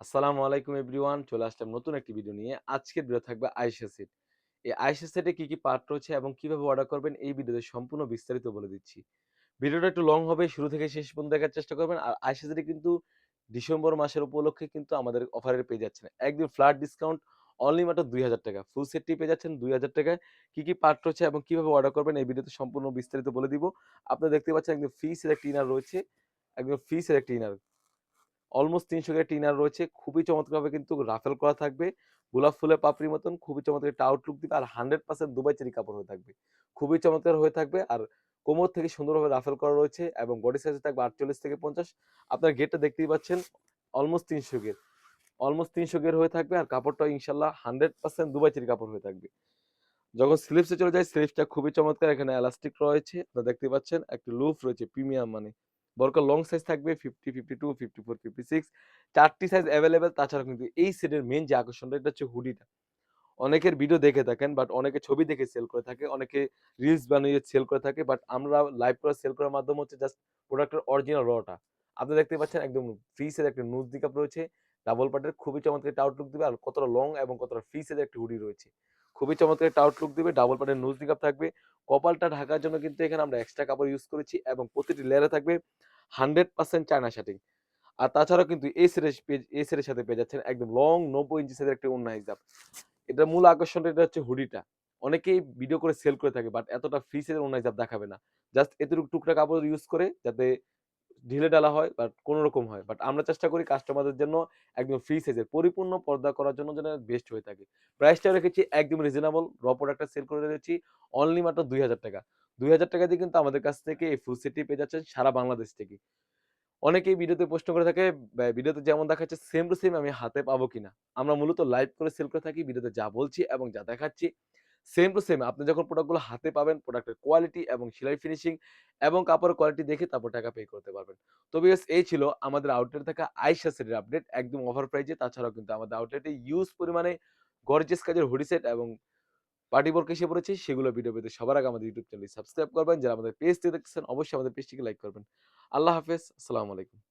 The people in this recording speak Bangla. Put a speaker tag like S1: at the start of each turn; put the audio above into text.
S1: আসসালামু আলাইকুম এভরিওয়ান, চলে আসলাম নতুন একটি ভিডিও নিয়ে। আজকের ভিডিও থাকবে আয়েশা সেট। এই আয়েশা সেটে কী কি পার্ট রয়েছে এবং কীভাবে অর্ডার করবেন এই ভিডিওতে সম্পূর্ণ বিস্তারিত বলে দিচ্ছি। ভিডিওটা একটু লং হবে, শুরু থেকে শেষ পর্যন্ত দেখার চেষ্টা করবেন। আর আয়েশা সেটে কিন্তু ডিসেম্বর মাসের উপলক্ষে কিন্তু আমাদের অফারে পেয়ে যাচ্ছেন। একদিন ফ্ল্যাট ডিসকাউন্ট অনলি মাত্র দুই হাজার টাকা। ফুল সেটটি পেয়ে যাচ্ছেন দুই হাজার টাকায়। কী কী পার্ট রয়েছে এবং কীভাবে অর্ডার করবেন এই ভিডিওতে সম্পূর্ণ বিস্তারিত বলে দিব। আপনারা দেখতে পাচ্ছেন একদম ফিসের একটি ইনার রয়েছে। একদম ফিসের একটি ইনার অলমোস্ট তিনশো গ্রেড টিনার রয়েছে। খুবই চমৎকারভাবে কিন্তু রাফেল করা থাকবে। গোলাপ ফুলের পাপড়ির মতন খুবই চমৎকার একটা আউটলুক দিবে আর হান্ড্রেড পার্সেন্ট দুবাই চেরি কাপড় হয়ে থাকবে। খুবই চমৎকার হয়ে থাকবে আর কোমর থেকে সুন্দরভাবে রাফেল করা রয়েছে এবং বডি সাইজ থাকবে আটচল্লিশ থেকে পঞ্চাশ। আপনার গেটটা দেখতেই পাচ্ছেন অলমোস্ট তিনশো গের অলমোস্ট তিনশো গের হয়ে থাকবে আর কাপড়টা ইনশাল্লাহ হান্ড্রেড পার্সেন্ট দুবাই চেরি কাপড় হয়ে থাকবে। যখন স্লিপসে চলে যায় স্লিপসটা খুবই চমৎকার, এখানে এলাস্টিক রয়েছে। আপনারা দেখতে পাচ্ছেন, একটা লুফ রয়েছে প্রিমিয়াম মানে। বরকার লং সাইজ থাকবে fifty fifty two fifty four fifty six চারটি সাইজ অ্যাভেলেবেল তাছাড়া কিন্তু এই সেটের মেন যে আকর্ষণটা, এটা হচ্ছে হুডিটা অনেকের ভিডিও দেখে থাকেন বাট অনেকে ছবি দেখে সেল করে থাকে, অনেকে রিলস বানিয়ে সেল করে থাকে বাট আমরা লাইভ করে সেল করার মাধ্যম হচ্ছে জাস্ট প্রোডাক্টের অরিজিনাল রটা আপনি দেখতে পাচ্ছেন একদম ফ্রিসের একটা নুজ দিকাপ রয়েছে ডাবল পার্টের খুবই চমৎকার একটা আউটলুক দিবে, আর কতটা লং এবং কতটা ফ্রি ফ্রিসের একটা হুডি রয়েছে। খুবই চমৎকার একটা আউটলুক দিবে ডাবল পার্টের নুজ দিকাপ থাকবে। কপালটা ঢাকার জন্য কিন্তু এখানে আমরা এক্সট্রা কাপড় ইউজ করেছি এবং প্রতিটি লেয়ারে থাকবে হান্ড্রেড পার্সেন্ট চায়না শার্টিং আর তাছাড়াও কিন্তু এই সেটের এই সেটের সাথে পেয়ে যাচ্ছেন একদম লং নব্বই ইঞ্চি সাইজের একটা অন্য হিসাব এটার মূল আকর্ষণটা এটা হচ্ছে হুডিটা অনেকেই ভিডিও করে সেল করে থাকে বাট এতটা ফ্রি সাইজের অন্য হিসাব দেখাবে না। জাস্ট এতটুকু টুকরা কাপড় ইউজ করে যাতে ঢিলে ডালা হয় বাট কোনো রকম হয়। বাট আমরা চেষ্টা করি কাস্টমারদের জন্য একদম ফ্রি সাইজের পরিপূর্ণ পর্দা করার জন্য যেন বেস্ট হয়ে থাকে। প্রাইসটা রেখেছি একদম রিজনেবল র প্রোডাক্টটা সেল করে রেখেছি অনলি মাত্র দুই হাজার টাকা। দুই হাজার টাকা দিয়ে কিন্তু আমাদের কাছ থেকে এই ফুল সেটটি পেয়ে যাচ্ছেন সারা বাংলাদেশ থেকে। অনেকেই ভিডিওতে প্রশ্ন করে থাকে ভিডিওতে যেমন দেখাচ্ছে সেম টু সেম আমি হাতে পাবো কিনা? আমরা মূলত লাইভ করে সেল করে থাকি, ভিডিওতে যা বলছি এবং যা দেখাচ্ছি। সেম টু সেম আপনি যখন প্রোডাক্টগুলো হাতে পাবেন প্রোডাক্টের কোয়ালিটি এবং সেলাই ফিনিশিং এবং কাপড়ের কোয়ালিটি দেখে তারপর টাকা পে করতে পারবেন। তো বিকজ এই ছিল আমাদের আউটলেট থাকা আইসা সেটের আপডেট একদম অফার প্রাইজে তাছাড়াও কিন্তু আমাদের আউটলেটে ইউজ পরিমাণে গর্জেস কাজের হুডি সেট এবং পার্টি বোর্ড এসে পড়েছে, সেগুলো ভিডিও পেতে সবার আগে আমাদের ইউটিউব চ্যানেল সাবস্ক্রাইব করবেন। যারা আমাদের পেজটি দেখছেন অবশ্যই আমাদের পেজটিকে লাইক করবেন। আল্লাহ হাফেজ, আসসালামু আলাইকুম।